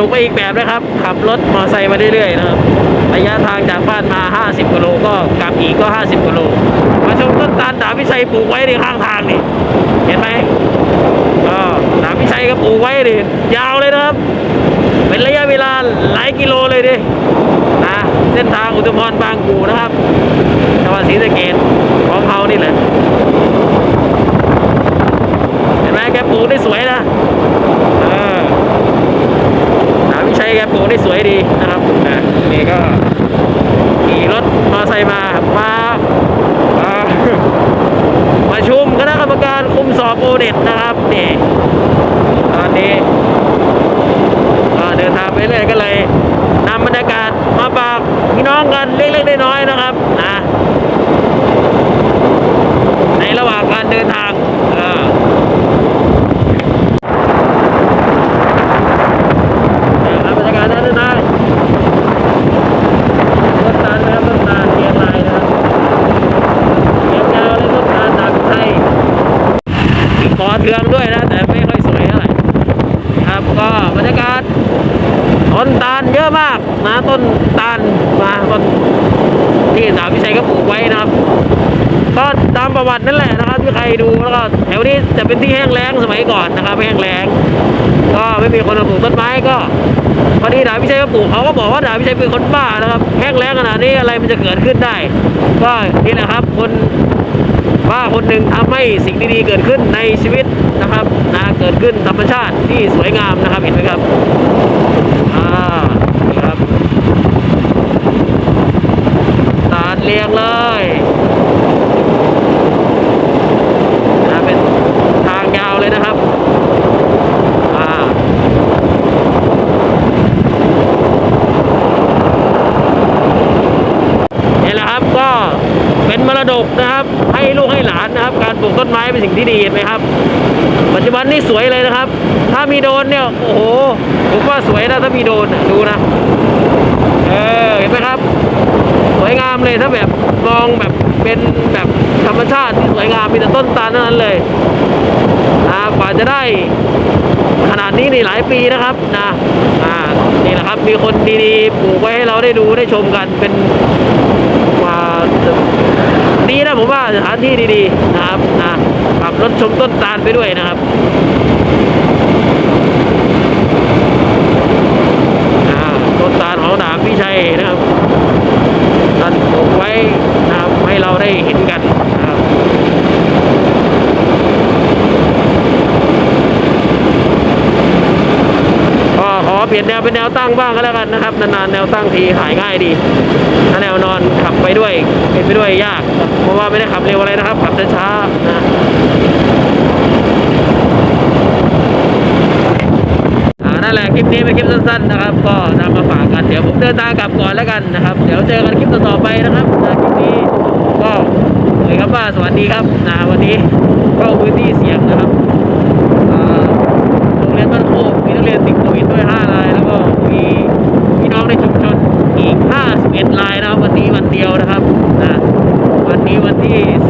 นุกไปอีกแบบนะครับ ขับรถมอเตอร์ไซค์มาเรื่อยๆนะครับระยะทางจากบ้านมา 50กิโลก็กลับอีกก็ 50กิโลมาชมต้นตาลดาบพิชัยปลูกไว้ในข้างทางนี่เห็นไหมก็ดาบพิชัยก็ปลูกไว้ดิยาวเลยนะครับ เป็นระยะเวลาหลายกิโลเลยดินะเส้นทางอุทุมพรบางกูนะครับจังหวัดศรีสะเกษของเขานี่แหละเห็นไหมแกปลูกได้สวยนะเออดาบพิชั ยแกปลูกได้สวยดีนะครับนะนี่ก็ขี่รถมอไซค์มามาอ่าประชุมคณะกรรมการคุมสอบโอเน็ตนะครับนี่ตอนนี้ก็เดินทางไปเรื่อยก็เลยนำบรรยากาศมาฝากพี่น้องกันเล็กๆน้อยๆนะครับนะในระหว่างการเดินทางเออนะครับบรรยากาศนั้นนะต้นตาลนะครับต้นตาลเรียงรายนะครับ เรียงยาวเลยต้นตาลดาบไทยมีปอเทืองด้วยนะ แต่ไม่ค่อยสวยเท่าไหร่ครับก็บรรยากาศ ต้นตาลเยอะมากนะต้นตาลมาต้นที่สาวพิชัยก็ปลูกไว้นะครับ ก็ตามประวัตินั่นแหละนะครับที่ใครดูแล้วก็แถวนี้จะเป็นที่แห้งแล้งสมัยก่อนนะครับแห้งแล้งก็ไม่มีคนมาปลูกต้นไม้ก็พอดีดาบพิชัยก็ปลูกเขาก็บอกว่าดาบพิชัยเป็นคนบ้านะครับแห้งแล้งขนาดนี้อะไรมันจะเกิดขึ้นได้ ก็นี่แหละครับ คนบ้าคนหนึ่งทำให้สิ่งดีๆเกิดขึ้นในชีวิตนะครับนะเกิดขึ้นธรรมชาติที่สวยงามนะครับเห็นไหมครับอ่านี่ครับตาดเรียงเลยนะเป็นทางยาวเลยนะครับอ่า นี่แหละครับก็เป็นม รดกนะครับ ให้ลูกให้หลานนะครับ การปลูกต้นไม้เป็นสิ่งที่ดีเห็นไหมครับ ปัจจุบันนี่สวยเลยนะครับ ถ้ามีโดนเนี่ยโอ้โหผมว่าสวยนะถ้ามีโดนดูนะเออเห็นไหมครับ สวยงามเลยถ้าแบบมองแบบเป็นแบบธรรมชาติที่สวยงามมีแต่ต้นตาลเท่านั้นเลยนะกว่าจะได้ นี้นี่หลายปีนะครับนะอ่านี่แหละครับมีคนดีๆปลูกไว้ให้เราได้ดูได้ชมกันเป็นว่าดีนะผมว่าสถานที่ดีๆนะครับนะขับรถชมต้นตาลไปด้วยนะครับอ่าต้นตาลของดาบพี่ชัยนะครับท่านปลูกไว้นะครับให้เราได้เห็นกันนะครับ ก็ขอ เปลี่ยนแนวเป็นแนวตั้งบ้างก็แล้วกันนะครับ นานๆแนวตั้งทีหายง่ายดี ถ้าแนวนอนขับไปด้วยเป็นไปด้วยยาก เพราะว่าไม่ได้ขับเร็วอะไรนะครับ ขับช้าๆนะนั่นแหละคลิปนี้เป็นคลิปสั้นๆนะครับ ก็นำมาฝากกันเดี๋ยวผมเดินทางกลับก่อนแล้วกันนะครับ เดี๋ยวเจอกันคลิปต่อไปนะครับนะคลิปนี้ก็เลยครับว่าสวัสดีครับนะวันนี้เข้าพื้นที่เสียงนะครับโรงเรียนบ้านโคกมีนักเรียนติดโควิดด้วย 5 ราย แล้วก็มีพี่น้องในชุมชนอีก 51 รายนะครับวันนี้วันเดียวนะครับนะวัน นี้